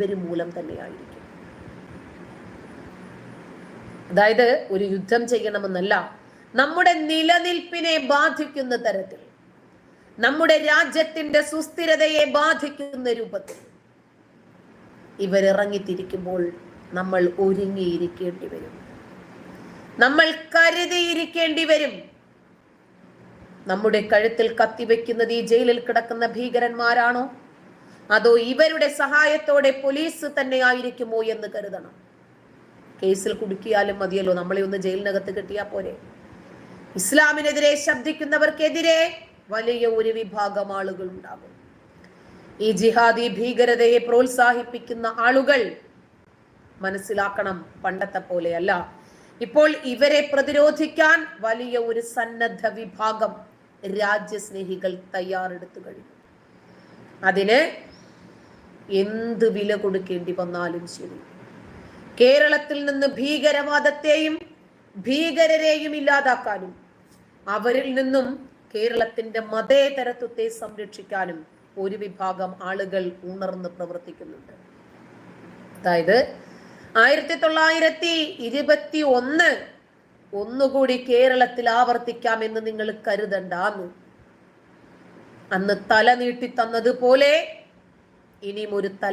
ഇവർ മൂലം തന്നെയായിരിക്കും. അതായത് ഒരു യുദ്ധം ചെയ്യണമെന്നല്ല നമ്മുടെ നിലനിൽപ്പിനെ ബാധിക്കുന്ന തരത്തിൽ നമ്മുടെ രാജ്യത്തിന്റെ സുസ്ഥിരതയെ ബാധിക്കുന്ന രൂപത്തിൽ ഇവരിറങ്ങിത്തിരിക്കുമ്പോൾ നമ്മൾ ഒരുങ്ങിയിരിക്കേണ്ടി വരും. നമ്മൾ കരുതിയിരിക്കേണ്ടി വരും. നമ്മുടെ കഴുത്തിൽ കത്തിവെക്കുന്നത് ഈ ജയിലിൽ കിടക്കുന്ന ഭീകരന്മാരാണോ? അതോ ഇവരുടെ സഹായത്തോടെ പോലീസ് തന്നെ ആയിരിക്കുമോ എന്ന് കരുതണം. കേസിൽ കുടുക്കിയാലും മതിയല്ലോ. നമ്മളെ ഒന്ന് ജയിലിനകത്ത് കിട്ടിയാ പോരെ. ഇസ്ലാമിനെതിരെ ശബ്ദിക്കുന്നവർക്കെതിരെ വലിയ ഒരു വിഭാഗം ആളുകൾ ഉണ്ടാകും. ഈ ജിഹാദി ഭീകരതയെ പ്രോത്സാഹിപ്പിക്കുന്ന ആളുകൾ മനസ്സിലാക്കണം പണ്ടത്തെ പോലെയല്ല. ഇപ്പോൾ ഇവരെ പ്രതിരോധിക്കാൻ വലിയ ഒരു സന്നദ്ധ വിഭാഗം രാജ്യസ്നേഹികൾ തയ്യാറെടുത്തു കഴിഞ്ഞു. അതിന് എന്ത് വില കൊടുക്കേണ്ടി വന്നാലും ശരി. കേരളത്തിൽ നിന്ന് ഭീകരവാദത്തെയും ഭീകരരെയും ഇല്ലാതാക്കാനും അവരിൽ നിന്നും കേരളത്തിന്റെ മതേതരത്വത്തെ സംരക്ഷിക്കാനും ഒരു വിഭാഗം ആളുകൾ ഉണർന്ന് പ്രവർത്തിക്കുന്നുണ്ട്. അതായത് ആയിരത്തി തൊള്ളായിരത്തി ഇരുപത്തി ഒന്ന് ഒന്നുകൂടി കേരളത്തിൽ ആവർത്തിക്കാം എന്ന് നിങ്ങൾ കരുതണ്ടാന്ന്. അന്ന് തല നീട്ടി തന്നതുപോലെ ഇനിയും ഒരു